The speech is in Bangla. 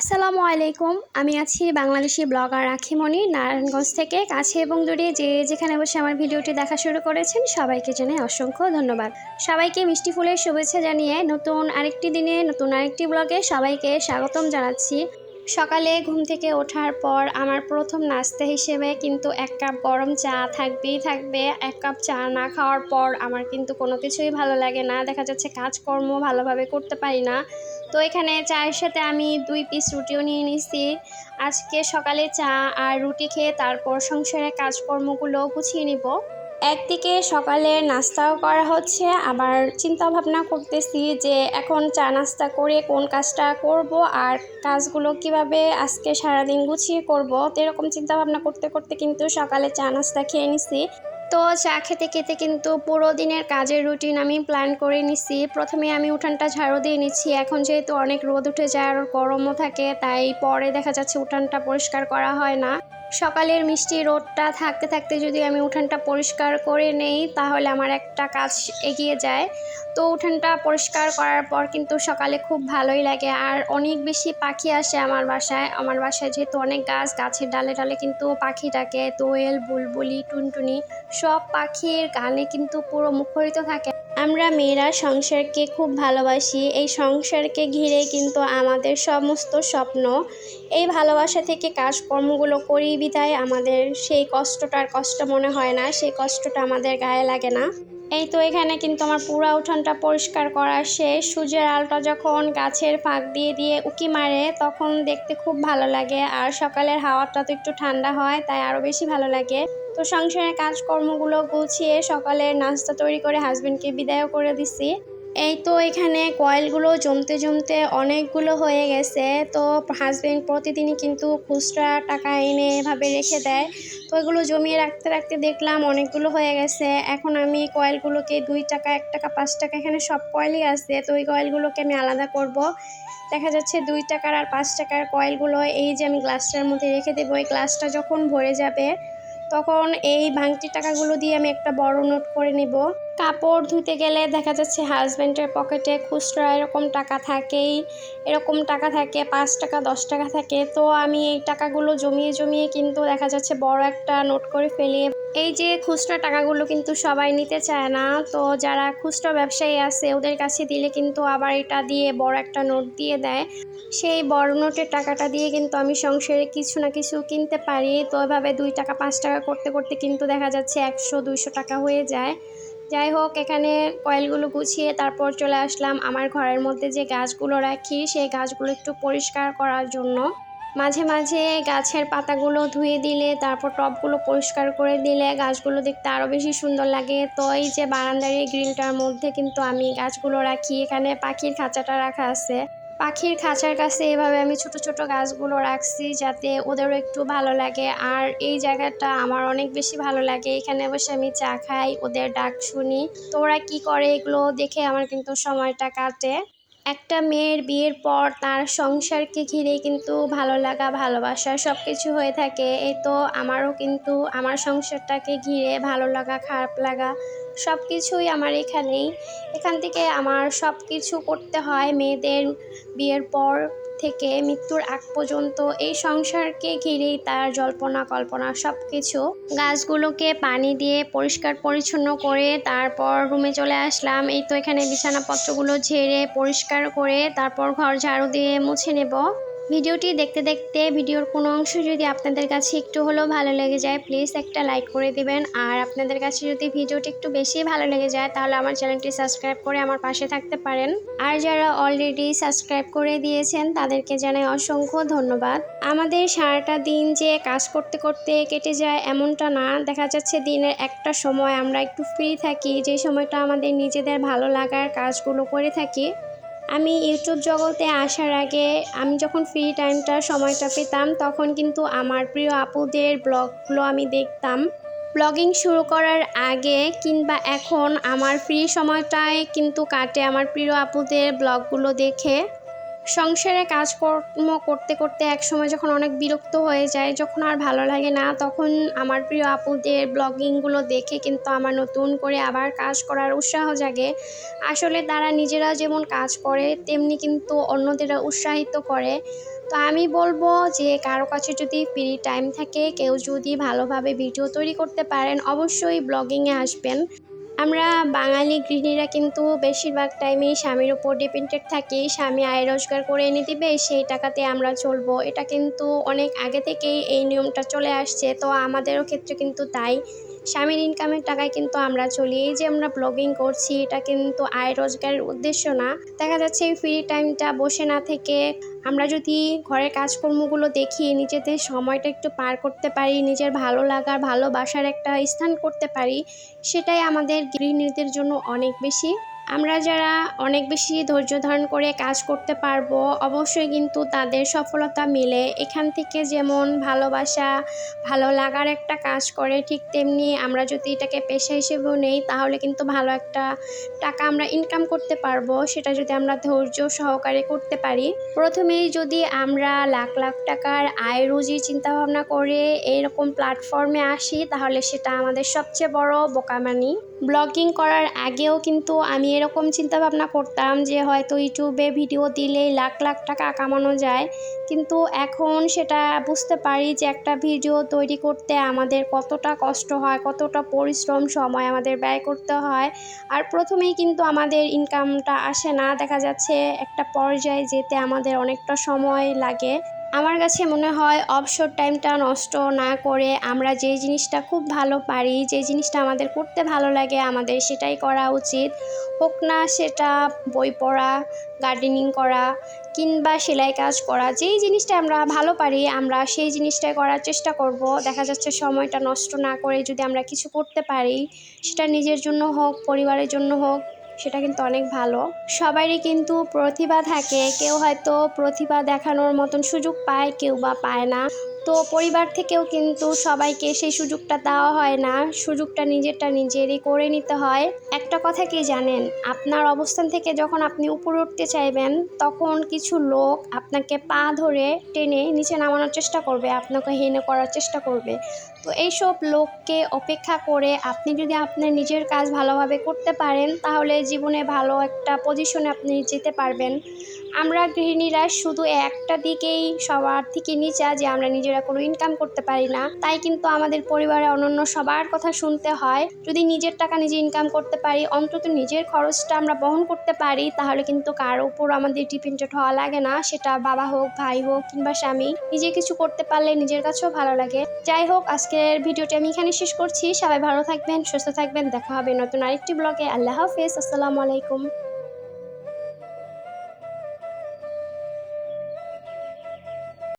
আসসালামু আলাইকুম। আমি আছি বাংলাদেশি ব্লগার রাখিমণি, নারায়ণগঞ্জ থেকে কাছে এবং দূরে যে যেখানে বসে আমার ভিডিওটি দেখা শুরু করেছেন সবাইকে জানাই অসংখ্য ধন্যবাদ। সবাইকে মিষ্টি ফুলের শুভেচ্ছা জানিয়ে নতুন আরেকটি দিনে, নতুন আরেকটি ব্লগে সবাইকে স্বাগতম জানাচ্ছি। সকালে ঘুম থেকে ওঠার পর আমার প্রথম নাস্তা হিসেবে কিন্তু এক কাপ গরম চা থাকবেই থাকবে। এক কাপ চা না খাওয়ার পর আমার কিন্তু কোনো কিছুই ভালো লাগে না। দেখা যাচ্ছে কাজকর্ম ভালোভাবে করতে পারি না। তো এখানে চায়ের সাথে আমি দুই পিস রুটিও নিয়ে নিছি। আজকে সকালে চা আর রুটি খেয়ে তারপর সংসারের কাজকর্মগুলো গুছিয়ে নিব। একদিকে সকালে নাস্তাও করা হচ্ছে, আবার চিন্তা ভাবনা করতেছি যে এখন চা নাস্তা করে কোন কাজটা করব আর কাজগুলো কীভাবে আজকে সারাদিন গুছিয়ে করব। তো এরকম চিন্তা ভাবনা করতে করতে কিন্তু সকালে চা নাস্তা খেয়ে নিছি। তো চা খেতে খেতে কিন্তু পুরো দিনের কাজের রুটিন আমি প্ল্যান করে নিছি। প্রথমে আমি উঠানটা ঝাড়ু দিয়ে নিচ্ছি। এখন যেহেতু অনেক রোদ উঠে যায় আর গরমও থাকে, তাই পরে দেখা যাচ্ছে উঠানটা পরিষ্কার করা হয় না। সকালের মিষ্টি রোদটা থাকতে থাকতে যদি আমি উঠানটা পরিষ্কার করে নেই, তাহলে আমার একটা কাজ এগিয়ে যায়। তো উঠানটা পরিষ্কার করার পর কিন্তু সকালে খুব ভালোই লাগে। আর অনেক বেশি পাখি আসে আমার বাসায়। আমার বাসায় যেহেতু অনেক গাছ, গাছের ডালে ডালে কিন্তু পাখি ডাকে। দোয়েল বুলবুলি, টুনটুনি, সব পাখির গানে কিন্তু পুরো মুখরিত থাকে। আমরা মেয়েরা সংসারকে খুব ভালোবাসি। এই সংসারকে ঘিরে কিন্তু আমাদের সমস্ত স্বপ্ন। এই ভালোবাসা থেকে কাজকর্মগুলো করি বিধায় আমাদের সেই কষ্টটার কষ্ট মনে হয় না, সেই কষ্টটা আমাদের গায়ে লাগে না। এই তো এখানে কিন্তু আমার পুরা উঠানটা পরিষ্কার করা শেষ। সূর্যের আলোটা যখন গাছের ফাঁক দিয়ে দিয়ে উকি মারে, তখন দেখতে খুব ভালো লাগে। আর সকালের হাওয়াটা তো একটু ঠান্ডা হয়, তাই আরও বেশি ভালো লাগে। তো সংসারের কাজকর্মগুলো গুছিয়ে সকালে নাস্তা তৈরি করে হাজব্যান্ডকে বিদায়ও করে দিছি। এই তো এখানে কয়েলগুলো জমতে জমতে অনেকগুলো হয়ে গেছে। তো হাজব্যান্ড প্রতিদিনই কিন্তু খুচরা টাকা এনে এভাবে রেখে দেয়। তো এগুলো জমিয়ে রাখতে রাখতে দেখলাম অনেকগুলো হয়ে গেছে। এখন আমি কয়েলগুলোকে দুই টাকা, এক টাকা, পাঁচ টাকা এখানে সব কয়েলই আছে। তো ওই কয়েলগুলোকে আমি আলাদা করব। দেখা যাচ্ছে দুই টাকার আর পাঁচ টাকার কয়েলগুলো এই যে আমি গ্লাসটার মধ্যে রেখে দেবো। এই গ্লাসটা যখন ভরে যাবে তখন এই ভাঙতি টাকাগুলো দিয়ে আমি একটা বড় নোট করে নেব। কাপড় ধুতে গেলে দেখা যাচ্ছে হাজব্যান্ডের পকেটে খুচরা এরকম টাকা থাকেই। এরকম টাকা থাকে, পাঁচ টাকা, দশ টাকা থাকে। তো আমি এই টাকাগুলো জমিয়ে জমিয়ে কিন্তু দেখা যাচ্ছে বড় একটা নোট করে ফেলি এই যে খুচরা টাকাগুলো কিন্তু সবাই নিতে চায় না, তো যারা খুচরা ব্যবসায়ী আছে ওদের কাছে দিলে কিন্তু আবার এটা দিয়ে বড় একটা নোট দিয়ে দেয়। সেই বড় নোটের টাকাটা দিয়ে কিন্তু আমি সংসারে কিছু না কিছু কিনতে পারি, তো এভাবে দুই টাকা, পাঁচ টাকা করতে করতে কিন্তু দেখা যাচ্ছে একশো, দুইশো টাকা হয়ে যায়। যাই হোক, এখানে কয়েলগুলো গুছিয়ে তারপর চলে আসলাম আমার ঘরের মধ্যে যে গাছগুলো রাখি, সেই গাছগুলো একটু পরিষ্কার করার জন্য। মাঝে মাঝে গাছের পাতাগুলো ধুয়ে দিলে, তারপর টবগুলো পরিষ্কার করে দিলে গাছগুলো দেখতে আরও বেশি সুন্দর লাগে। তো এই যে বারান্দার এই গ্রিলটার মধ্যে কিন্তু আমি গাছগুলো রাখি। এখানে পাখির খাঁচাটা রাখা আছে। পাখির খাঁচার কাছে এভাবে আমি ছোট ছোট গাছগুলো রাখছি যাতে ওদেরও একটু ভালো লাগে। আর এই জায়গাটা আমার অনেক বেশি ভালো লাগে। এখানে বসে আমি চা খাই, ওদের ডাক শুনি। তো ওরা কী করে এগুলো দেখে আমার কিন্তু সময়টা কাটে। একটা মেয়ের বিয়ের পর তার সংসারকে ঘিরে কিন্তু ভালো লাগা, ভালোবাসা সব কিছু হয়ে থাকে। এই তো আমারও কিন্তু আমার সংসারটাকে ঘিরে ভালো লাগা, খারাপ লাগা সব কিছুই আমার এখানেই। এখান থেকে আমার সব কিছু করতে হয় মেয়েদের বিয়ের পর। থেকে মৃত্যুর আগ পর্যন্ত এই সংসারকে ঘিরেই তার জল্পনা, কল্পনা সব কিছু গাছগুলোকে পানি দিয়ে পরিষ্কার পরিচ্ছন্ন করে তারপর রুমে চলে আসলাম। এই তো এখানে বিছানাপত্রগুলো ঝেড়ে পরিষ্কার করে তারপর ঘর ঝাড়ু দিয়ে মুছে নেব। ভিডিওটি দেখতে দেখতে ভিডিওর কোনো অংশ যদি আপনাদের কাছে একটু হলেও ভালো লেগে যায় প্লিজ একটা লাইক করে দিবেন। আর আপনাদের কাছে যদি ভিডিওটি একটু বেশি ভালো লেগে যায়, তাহলে আমার চ্যানেলটি সাবস্ক্রাইব করে আমার পাশে থাকতে পারেন। আর যারা অলরেডি সাবস্ক্রাইব করে দিয়েছেন, তাদেরকে জানাই অসংখ্য ধন্যবাদ। আমাদের সারাটা দিন যে কাজ করতে করতে কেটে যায় এমনটা না। দেখা যাচ্ছে দিনের একটা সময় আমরা একটু ফ্রি থাকি, যে সময়টা আমাদের নিজেদের ভালো লাগার কাজগুলো করে থাকি। আমি ইউটিউব জগতে আসার আগে আমি যখন ফ্রি টাইমটা সময়টা পেতাম, তখন কিন্তু আমার প্রিয় আপুদের ব্লগগুলো আমি দেখতাম। ব্লগিং শুরু করার আগে কিংবা এখন আমার ফ্রি সময়টায় কিন্তু কাটে আমার প্রিয় আপুদের ব্লগগুলো দেখে। সংসারে কাজকর্ম করতে করতে এক সময় যখন অনেক বিরক্ত হয়ে যায়, যখন আর ভালো লাগে না, তখন আমার প্রিয় আপুদের ব্লগিংগুলো দেখে কিন্তু আমার নতুন করে আবার কাজ করার উৎসাহ জাগে। আসলে তারা নিজেরা যেমন কাজ করে, তেমনি কিন্তু অন্যদেরা উৎসাহিত করে। তো আমি বলব যে, কারও কাছে যদি ফ্রি টাইম থাকে, কেউ যদি ভালোভাবে ভিডিও তৈরি করতে পারেন, অবশ্যই ব্লগিংয়ে আসবেন। আমরা বাঙালি গৃহিণীরা কিন্তু বেশিরভাগ টাইমেই স্বামীর উপর ডিপেন্ডেড থাকি। স্বামী আয় রোজগার করে এনে দিবে, সেই টাকাতে আমরা চলবো। এটা কিন্তু অনেক আগে থেকেই এই নিয়মটা চলে আসছে। তো আমাদেরও ক্ষেত্রে কিন্তু তাই। স্বামীর ইনকামের টাকায় কিন্তু আমরা চলি। এই যে আমরা ব্লগিং করছি, এটা কিন্তু আয় রোজগারের উদ্দেশ্য না। দেখা যাচ্ছে এই ফ্রি টাইমটা বসে না থেকে আমরা যদি ঘরের কাজকর্মগুলো দেখি, নিজেদের সময়টা একটু পার করতে পারি, নিজের ভালো লাগার ভালোবাসার একটা স্থান করতে পারি, সেটাই আমাদের গৃহিণীদের জন্য অনেক বেশি আমরা যারা অনেক বেশি ধৈর্য ধারণ করে কাজ করতে পারব, অবশ্যই কিন্তু তাদের সফলতা মিলে। এখান থেকে যেমন ভালোবাসা, ভালো লাগার একটা কাজ করে, ঠিক তেমনি আমরা যদি এটাকে পেশা হিসেবেও নেই, তাহলে কিন্তু ভালো একটা টাকা আমরা ইনকাম করতে পারব, সেটা যদি আমরা ধৈর্য সহকারে করতে পারি। প্রথমেই যদি আমরা লাখ লাখ টাকার আয় রুজি চিন্তাভাবনা করে এরকম প্ল্যাটফর্মে আসি, তাহলে সেটা আমাদের সবচেয়ে বড় বোকামানি। ব্লগিং করার আগেও কিন্তু আমি এরকম চিন্তাভাবনা করতাম যে হয়তো ইউটিউবে ভিডিও দিলেই লাখ লাখ টাকা কামানো যায়। কিন্তু এখন সেটা বুঝতে পারি যে একটা ভিডিও তৈরি করতে আমাদের কতটা কষ্ট হয়, কতটা পরিশ্রম, সময় আমাদের ব্যয় করতে হয়। আর প্রথমেই কিন্তু আমাদের ইনকামটা আসে না। দেখা যাচ্ছে একটা পর্যায়ে যেতে আমাদের অনেকটা সময় লাগে। আমার কাছে মনে হয় অবসর টাইমটা নষ্ট না করে আমরা যে জিনিসটা খুব ভালো পারি, যে জিনিসটা আমাদের করতে ভালো লাগে আমাদের সেটাই করা উচিত। হোক না সেটা বই পড়া গার্ডেনিং করা, কিংবা সেলাই কাজ করা, যেই জিনিসটা আমরা ভালো পারি আমরা সেই জিনিসটাই করার চেষ্টা করব। দেখা যাচ্ছে সময়টা নষ্ট না করে যদি আমরা কিছু করতে পারি, সেটা নিজের জন্য হোক, পরিবারের জন্য হোক সেটা কিন্তু অনেক ভালো। সবারই কিন্তু প্রতিভা থাকে। কেউ হয়তো প্রতিভা দেখানোর মতন সুযোগ পায়, কেউ বা পায় না। তো পরিবার থেকেও কিন্তু সবাইকে সেই সুযোগটা দেওয়া হয় না। সুযোগটা নিজেরটা নিজেরই করে নিতে হয়। একটা কথা কি জানেন? আপনার অবস্থান থেকে যখন আপনি উপরে উঠতে চাইবেন, তখন কিছু লোক আপনাকে পা ধরে টেনে নিচে নামানোর চেষ্টা করবে, আপনাকে হেনে করার চেষ্টা করবে। তো এইসব লোককে অপেক্ষা করে আপনি যদি আপনার নিজের কাজ ভালোভাবে করতে পারেন, তাহলে জীবনে ভালো একটা পজিশনে আপনি যেতে পারবেন। আমরা গৃহিণীরা শুধু একটা দিকেই সবার থেকে নিচা যে আমরা নিজেরা কোনো ইনকাম করতে পারি না। তাই কিন্তু আমাদের পরিবারে অন্যান্য সবার কথা শুনতে হয়। যদি নিজের টাকা নিজে ইনকাম করতে পারি, অন্তত নিজের খরচটা আমরা বহন করতে পারি, তাহলে কিন্তু কারও উপর আমাদের ডিপেন্ডেন্ট হওয়া লাগে না। সেটা বাবা হোক, ভাই হোক কিংবা স্বামী, নিজে কিছু করতে পারলে নিজের কাছেও ভালো লাগে। যাই হোক, আজকের ভিডিওটি আমি এখানে শেষ করছি। সবাই ভালো থাকবেন, সুস্থ থাকবেন। দেখা হবে নতুন আরেকটি ব্লগে আল্লাহ হাফেজ। আসসালামু আলাইকুম।